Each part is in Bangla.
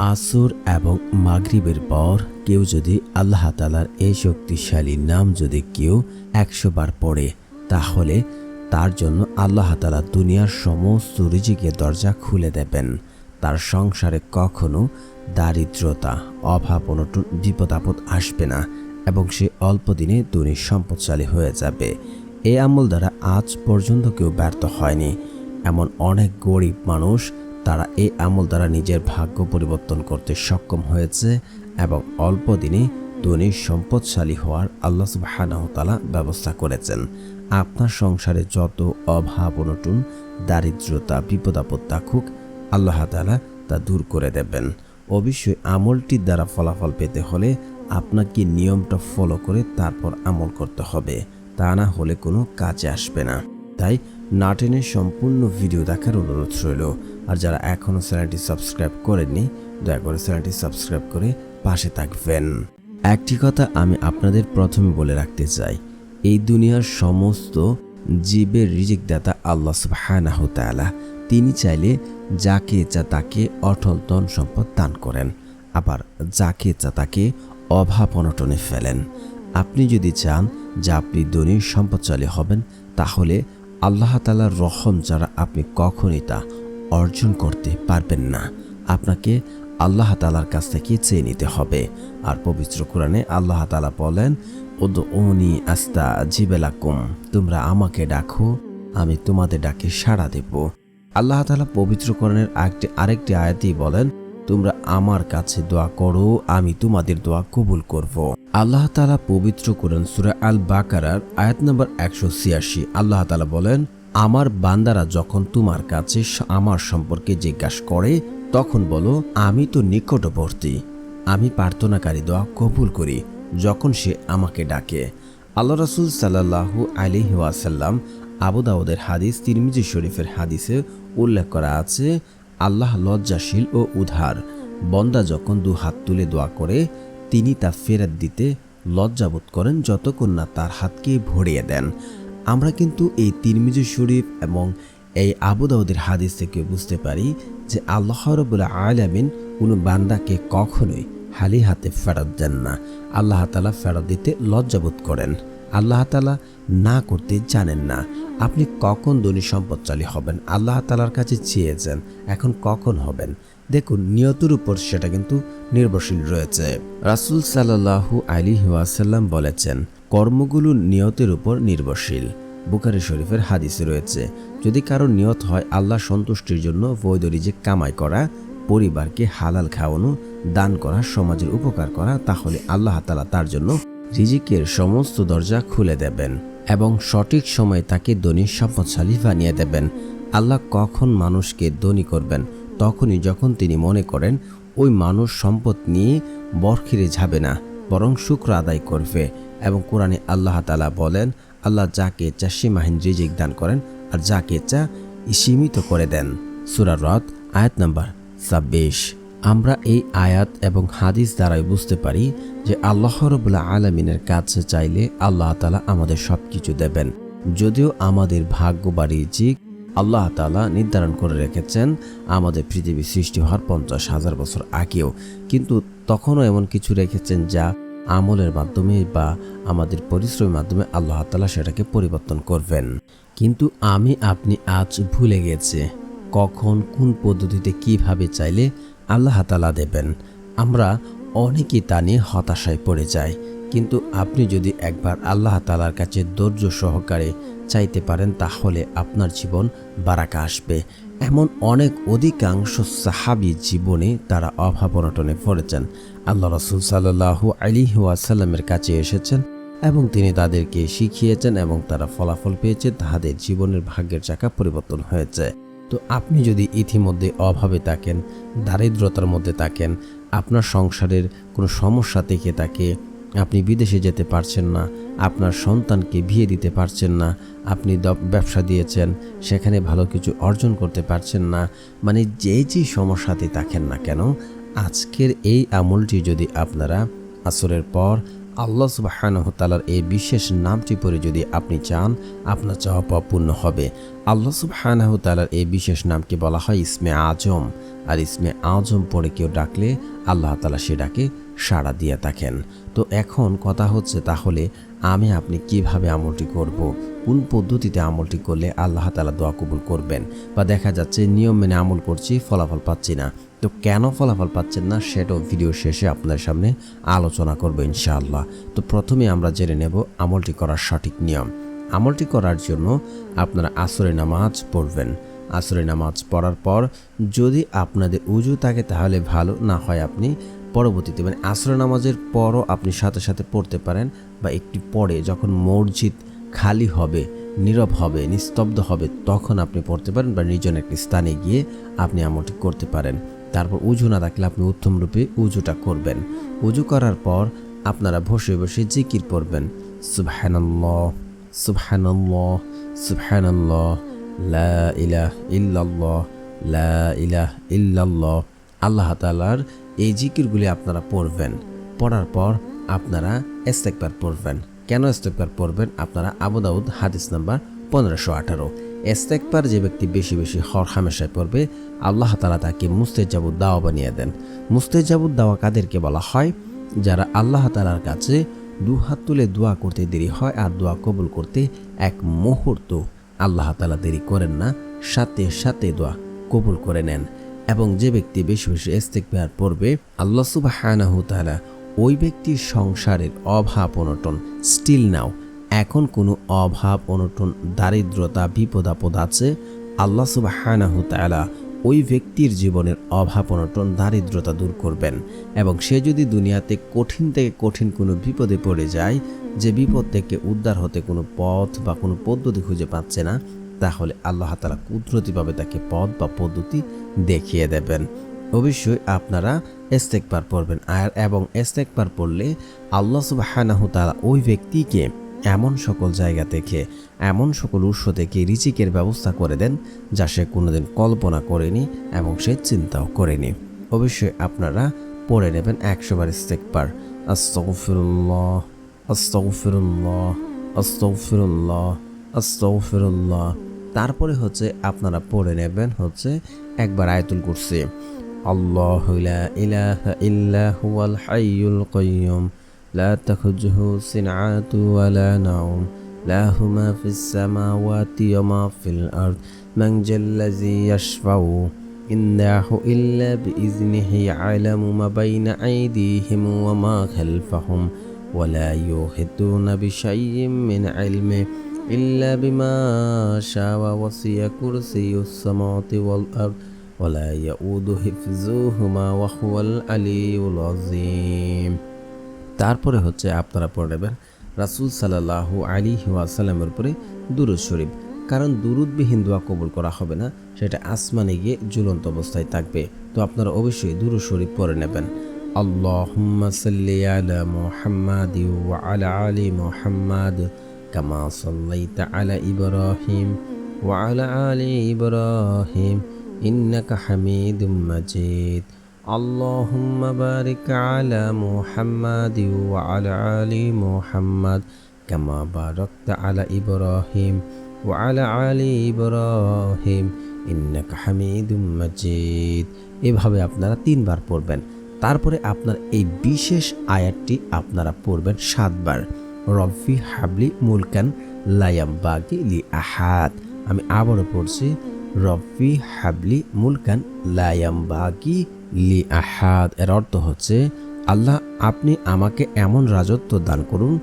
আসর এবং মাগরিবের পর কেউ যদি আল্লাহ তালার এই শক্তিশালী নাম যদি কেউ একশো বার পড়ে, তাহলে তার জন্য আল্লাহ তালা দুনিয়ার সমস্ত রিজিকের দরজা খুলে দেবেন। তার সংসারে কখনো দারিদ্রতা, অভাব অনটন বিপদ আপদ আসবে না এবং সে অল্প দিনে দুনির সম্পদশালী হয়ে যাবে। এই আমল দ্বারা আজ পর্যন্ত কেউ ব্যর্থ হয়নি। এমন অনেক গরিব মানুষ তারা এই আমল দ্বারা নিজের ভাগ্য পরিবর্তন করতে সক্ষম হয়েছে এবং অল্প দিনে ধনী সম্পদশালী হওয়ার আল্লাহ সুবাহানাহতালা ব্যবস্থা করেছেন। আপনার সংসারে যত অভাব অনটন, দারিদ্রতা, বিপদ আপদ থাকুক, আল্লাহ তালা তা দূর করে দেবেন। অবশ্যই আমলটির দ্বারা ফলাফল পেতে হলে আপনাকে নিয়মটা ফলো করে তারপর আমল করতে হবে। তা না হলে কোনো কাজে আসবে না। তাই নাটেনের সম্পূর্ণ ভিডিও দেখার অনুরোধ রইল। আর যারা এখনও চ্যানেলটি সাবস্ক্রাইব করেননি, দয়া করে চ্যানেলটি সাবস্ক্রাইব করে পাশে থাকবেন। একটি কথা আমি আপনাদের প্রথমে বলে রাখতে চাই, এই দুনিয়ার সমস্ত জীবের রিজিক দাতা আল্লাহ তাআলা। তিনি চাইলে যাকে ইচ্ছা তাকে অটল ধন সম্পদ দান করেন, আবার যাকে ইচ্ছা তাকে অভাব অনটনে ফেলেন। আপনি যদি চান যে আপনি ধনী সম্পদশালী হবেন, তাহলে আল্লাহ তালার রহম ছাড়া আপনি কখনই তা অর্জন করতে পারবেন না। আপনাকে আল্লাহ তালার কাছ থেকে চেয়ে নিতে হবে। আর পবিত্র কোরআনে আল্লাহ তালা বলেন ওদ ওনি আস্তা জিবেলাকুম তোমরা আমাকে ডাকো, আমি তোমাদের ডাকে সাড়া দেব। আল্লাহ তালা পবিত্র কোরআনের আরেকটি আরেকটি আয়াতেই বলেন, তোমরা আমার কাছে দোয়া করো, আমি তোমাদের দোয়া কবুল করব। আল্লাহ তালা পবিত্র কোরআন সুরা আল বাকারার আয়াত নম্বর একশো ছিয়াশি, আল্লাহ তালা বলেন আমার বান্দারা যখন তোমার কাছে আমার সম্পর্কে জিজ্ঞাসা করে, তখন বলো, আমি তো নিকটবর্তী। আমি প্রার্থনাকারী দোয়া কবুল করি, যখন সে আমাকে ডাকে। আল্লাহ রসুল সাল্লাহু আলিহি ওয়াসাল্লাম আবু দাউদের হাদিস, তিরমিজি শরীফের হাদিসে উল্লেখ করা আছে, আল্লাহ লজ্জাশীল ও উধার বন্দা যখন দু হাত তুলে দোয়া করে, তিনি তা ফেরত দিতে লজ্জাবোধ করেন যতক্ষণ না তার হাতকে ভরিয়ে দেন। আমরা কিন্তু এই তিরমিজি শরীফ এবং এই আবু দাউদের হাদিস থেকে বুঝতে পারি যে আল্লাহ রবুল্লা আলামিন কোনো বান্দাকে কখনোই হালি হাতে ফেরত দেন না। আল্লাহ তালা ফেরত দিতে লজ্জাবোধ করেন। আল্লাহ তালা না করতে জানেন না। আপনি কখন ধনী সম্পদশালী হবেন? আল্লাহ তালার কাছে চেয়েছেন, এখন কখন হবেন? দেখুন, নিয়তের উপর সেটা কিন্তু নির্ভরশীল রয়েছে। রাসুল সাল্লাহু আলী ওয়াসাল্লাম বলেছেন কর্মগুলো নিয়তের উপর নির্ভরশীল। বুখারি শরীফের হাদিসে রয়েছে, যদি কারও নিয়ত হয় আল্লাহ সন্তুষ্টির জন্য বৈধ কামাই করা, পরিবারকে হালাল খাওয়ানো, দান করা, সমাজের উপকার করা, তাহলে আল্লাহ তালা তার জন্য রিজিকের সমস্ত দরজা খুলে দেবেন এবং সঠিক সময়ে তাকে ধনী, সম্পদশালী বানিয়ে দেবেন। আল্লাহ কখন মানুষকে ধনী করবেন? তখনই যখন তিনি মনে করেন, ওই মানুষ সম্পদ নিয়ে বরখিরে যাবে না, বরং শুক্র আদায় করবে। এবং কোরআনে আল্লাহ তালা বলেন, আল্লাহ যাকে ইচ্ছা সীমাহীন রিজিক দান করেন আর যাকে ইচ্ছা সীমিত করে দেন। সুরা রথ আয়াত নাম্বার ছাব্বিশ। আমরা এই আয়াত এবং হাদিস দ্বারাই বুঝতে পারি যে আল্লাহ রবুল্লা আলমিনের কাছে চাইলে আল্লাহ তালা আমাদের সব কিছু দেবেন। যদিও আমাদের ভাগ্য বা রিজিক আল্লাহ তালা নির্ধারণ করে রেখেছেন, আমাদের পৃথিবী সৃষ্টি হওয়ার পঞ্চাশ হাজার বছর আগেও। কিন্তু তখনও এমন কিছু রেখেছেন যা আমলের মাধ্যমে বা আমাদের পরিশ্রমের মাধ্যমে আল্লাহ তালা সেটাকে পরিবর্তন করবেন। কিন্তু আমি, আপনি আজ ভুলে গেছে কখন কোন পদ্ধতিতে কীভাবে চাইলে আল্লাহ তালা দেবেন। আমরা অনেকেই তা নিয়ে হতাশায় পড়ে যাই, কিন্তু আপনি যদি একবার আল্লাহ তালার কাছে ধৈর্য সহকারে চাইতে পারেন, তাহলে আপনার জীবন বারাকা আসবে। এমন অনেক অধিকাংশ সাহাবি জীবনে তারা অভাব অনটনে পড়েছেন। আল্লাহ রসুল সাল্লাহু আলী ওয়াসাল্লামের কাছে এসেছেন এবং তিনি তাদেরকে শিখিয়েছেন এবং তারা ফলাফল পেয়েছে তাদের জীবনের ভাগ্যের চাকা পরিবর্তন হয়েছে। তো আপনি যদি ইতিমধ্যে অভাবে থাকেন, দারিদ্রতার মধ্যে থাকেন, আপনার সংসারের কোনো সমস্যা থেকে থাকে আপনি বিদেশে যেতে পারছেন না, আপনার সন্তানকে বিয়ে দিতে পারছেন না, আপনি ব্যবসা দিয়েছেন, সেখানে ভালো কিছু অর্জন করতে পারছেন না মানে যে যে সমস্যাতে থাকেন না কেন, আজকের এই আমলটি যদি আপনারা আসরের পর আল্লাহ সুবাহানহ তালার এই বিশেষ নামটি পরে যদি আপনি চান, আপনার চাওয়া পাওয়া পূর্ণ হবে। আল্লাহ সুবাহানহ তালার এই বিশেষ নামকে বলা হয় ইসমে আজম। আর ইসমে আজম পরে কেউ ডাকলে আল্লাহ তালা সে ডাকে সাড়া দিয়ে থাকেন। তো এখন কথা হচ্ছে তাহলে আমি আপনি কীভাবে আমলটি করব। কোন পদ্ধতিতে আমলটি করলে আল্লাহ তালা দোয়া কবুল করবেন? বা দেখা যাচ্ছে নিয়ম মেনে আমল করছি, ফলাফল পাচ্ছি না। তো কেন ফলাফল পাচ্ছেন না সেটাও ভিডিও শেষে আপনাদের সামনে আলোচনা করব ইনশাআল্লাহ। তো প্রথমে আমরা জেনে নেব আমলটি করার সঠিক নিয়ম। আমলটি করার জন্য আপনারা আসরে নামাজ পড়বেন। আসরে নামাজ পড়ার পর যদি আপনাদের উজু থাকে তাহলে ভালো, না হয় আপনি পরবর্তীতে মানে আসর নামাজের পরও আপনি সাথে সাথে পড়তে পারেন বা একটি পরে যখন মসজিদ খালি হবে, নীরব হবে, নিস্তব্ধ হবে, তখন আপনি পড়তে পারেন বা নির্জন একটি স্থানে গিয়ে আপনি আমলটি করতে পারেন। তারপর উজু না থাকলে আপনি উত্তম রূপে উজুটা করবেন। উজু করার পর আপনারা বসে বসে জিকির পড়বেন সুবহানাল্লাহ লা ইলাহ ইল্লাল্লাহ, লা আল্লাহ তাআলার এই জিকিরগুলি আপনারা পড়বেন। পড়ার পর আপনারা ইস্তেকবার পড়বেন। কেন ইস্তেকবার পড়বেন? আপনারা আবু দাউদ, হাদিস নাম্বার পনেরোশো আঠারো। ইস্তেকবার যে ব্যক্তি বেশি বেশি হর হামেশায় পড়বে, আল্লাহ তালা তাকে মুস্তেজাবুদ দাওয়া বানিয়ে দেন। মুস্তেজাবুদ দাওয়া কাদেরকে বলা হয়? যারা আল্লাহ তালার কাছে দু হাত তুলে দোয়া করতে দেরি হয় আর দোয়া কবুল করতে এক মুহূর্ত আল্লাহ তালা দেরি করেন না, সাথে সাথে দোয়া কবুল করে নেন। এবং যে ব্যক্তি বেশি বেশি ইস্তেকবার পড়বে, আল্লাহ তাআলা ওই ব্যক্তির সংসারের অভাব অনটন। স্টিল নাও এখন কোনো অভাব অনটন, দারিদ্রতা, বিপদ আপদ আছে। আল্লাহ তাআলা ওই ব্যক্তির জীবনের অভাব অনটন, দারিদ্রতা দূর করবেন। এবং সে যদি দুনিয়াতে কঠিন থেকে কঠিন কোনো বিপদে পড়ে যায়, যে বিপদ থেকে উদ্ধার হতে কোনো পথ বা কোনো পদ্ধতি খুঁজে পাচ্ছে না তাহলে আল্লাহ তালা কুদরতিভাবে তাকে পথ বা পদ্ধতি দেখিয়ে দেবেন। অবশ্যই আপনারা এস্তেকবার পড়বেন আর এবং এস্তেকবার পড়লে আল্লাহ সুবাহানাহু তালা ওই ব্যক্তিকে এমন সকল জায়গা থেকে, এমন সকল উৎস থেকে রিচিকের ব্যবস্থা করে দেন যা সে কোনোদিন কল্পনা করেনি এবং সে চিন্তাও করেনি। অবশ্যই আপনারা পড়ে নেবেন একশোবার ইস্তেকবার আস্তফিরুল্লাহ আস্তফিরুল্লাহ আস্তফিরুল্লাহ আস্তফিরুল্লাহ তারপরে হচ্ছে আপনারা পড়ে নেবেন হচ্ছে একবার আয়তুল করছে আল্লাহ ইলাহা ইল্লা হুয়াল হাইয়ুল কাইয়ুম, লা তাখুজহু সিনআতু ওয়ালা নাউম লা হুমা ফিস সামাওয়াতি ওয়া মা ফিল আরদ, মান জাল্লাযী ইয়াশফাউ, ইন্নাহু ইল্লা বিইজনিহি ইয়ালামু মা বাইনা আইদিহিম ওয়া মা খালফাহুম, ওয়া ইউহিতুনা বিশাইয়্যিন মিন ইলমিহি। إلا بما شاء وسع كرسي السماوات والأرض ولا يؤود حفظهما وهو العلي العظيم তারপরে হচ্ছে আপনারা পড়ে নেবেন রাসুল সাল্লাহ আলী ওয়াসাল্লামের উপরে দুরুদ শরীফ কারণ দুরুদবিহীন দোয়া কবুল করা হবে না সেটা আসমানে গিয়ে ঝুলন্ত অবস্থায় থাকবে তো আপনারা অবশ্যই দুরুদ শরীফ পড়ে নেবেন اللهم صل على محمد وعلى آل محمد كما صليت على إبراهيم وعلى آل إبراهيم إنك حميد مجيد اللهم بارك على محمد وعلى آل محمد كما باركت على إبراهيم وعلى آل إبراهيم إنك حميد مجيد এভাবে আপনারা তিনবার পড়বেন তারপরে আপনার এই বিশেষ আয়াতটি আপনারা পড়বেন সাতবার রব্বি হাবলি মুলকান লায়াম বাগি লি আহাদ আমি আবারও পড়ছি, রব্বি হাবলি মুলকান লায়াম বাগি লি আহাদ এর অর্থ হচ্ছে, আল্লাহ আপনি আমাকে এমন রাজত্ব দান করুন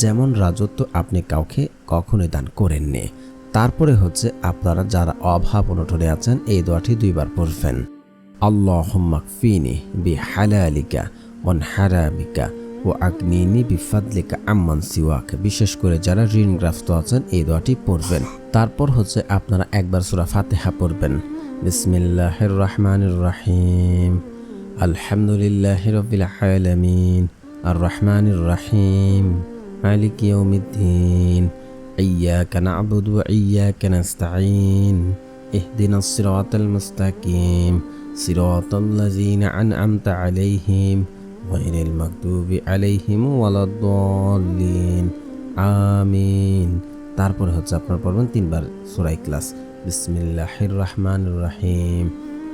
যেমন রাজত্ব আপনি কাউকে কখনোই দান করেননি। তারপরে হচ্ছে, আপনারা যারা অভাব অনটনে আছেন, এই দোয়াটি দুইবার পড়বেন। আল্লাহ ফিনি বি হালালিকা ওয়ান হারামিকা ও আগ্নিনি বিফাদলিকা আম্মান সিওয়াক বিশেষ করে যারা ঋণগ্রস্ত আছেন এই দোয়াটি পড়বেন তারপর হচ্ছে আপনারা একবার সুরা ফাতেহা পড়বেন বিসমিল্লাহির রহমানির রহিম আলহামদুলিল্লাহ রবিল আলামিন আর রহমানির রহিম মালিক ইয়াউমিদ্দিন إياك نعبد وإياك نستعين اهدنا الصراط المستقيم صراط الذين أنعمت عليهم غير المغضوب عليهم ولا الضالين আমিন তারপরে হচ্ছে আপনার পড়বেন তিনবার সূরা ইখলাস বিসমিল্লাহির রহমানির রহিম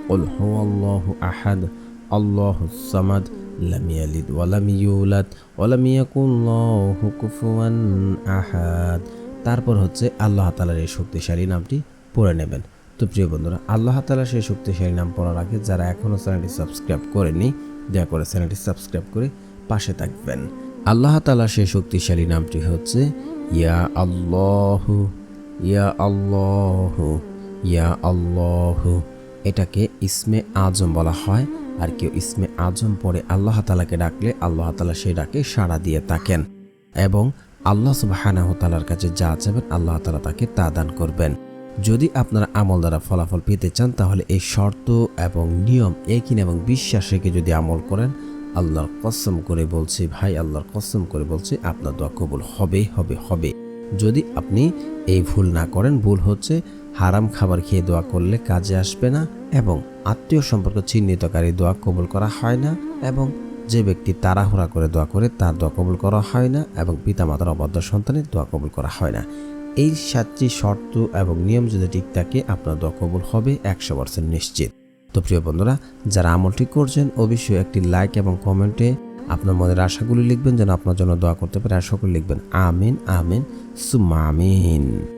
قل هو الله أحد الله الصمد لم يلد ولم يولد ولم يكن له كفوا أحد তারপর হচ্ছে আল্লাহ তাআলার এই শক্তিশালী নামটি পড়ে নেবেন তো প্রিয় বন্ধুরা আল্লাহ তাআলার সেই শক্তিশালী নাম পড়ার আগে যারা এখনও চ্যানেলটি সাবস্ক্রাইব করেনি দয়া করে চ্যানেলটি সাবস্ক্রাইব করে পাশে থাকবেন। আল্লাহ তালা সে শক্তিশালী নামটি হচ্ছে, ইয়া আল্লাহ ইয়া আল্লাহ ইয়া আল্লাহ। এটাকে ইসমে আজম বলা হয়, আর কেউ ইসমে আজম পরে আল্লাহ তালাকে ডাকলে আল্লাহ তালা সেই ডাকে সাড়া দিয়ে থাকেন এবং আল্লাহ সুবাহানাহ তালার কাছে যা চাবেন আল্লাহ তালা তাকে তা দান করবেন। যদি আপনারা আমল দ্বারা ফলাফল পেতে চান, তাহলে এই শর্ত এবং নিয়ম একই এবং বিশ্বাস রেখে যদি আমল করেন, আল্লাহর কসম করে বলছি, ভাই, আল্লাহর কসম করে বলছি, আপনার দোয়া কবুল হবে হবে হবে। যদি আপনি এই ভুল না করেন, ভুল হচ্ছে, হারাম খাবার খেয়ে দোয়া করলে কাজে আসবে না এবং আত্মীয় সম্পর্ক চিহ্নিতকারী দোয়া কবুল করা হয় না এবং যে ব্যক্তি তাড়াহুড়া করে দোয়া করে, তার দোয়া কবুল করা হয় না এবং পিতামাতার অবাধ্য সন্তানের দোয়া কবুল করা হয় না। এই সাতটি শর্ত এবং নিয়ম যদি ঠিক থাকে, আপনার দোয়া কবুল হবে একশো পার্সেন্ট নিশ্চিত। তো প্রিয় বন্ধুরা, যারা আমলটি করছেন, অবশ্যই একটি লাইক এবং কমেন্টে আপনার মনের আশাগুলি লিখবেন, যেন আপনার জন্য দোয়া করতে পারে, আর সকলে লিখবেন, আমিন আমিন সুমামিন আমিন।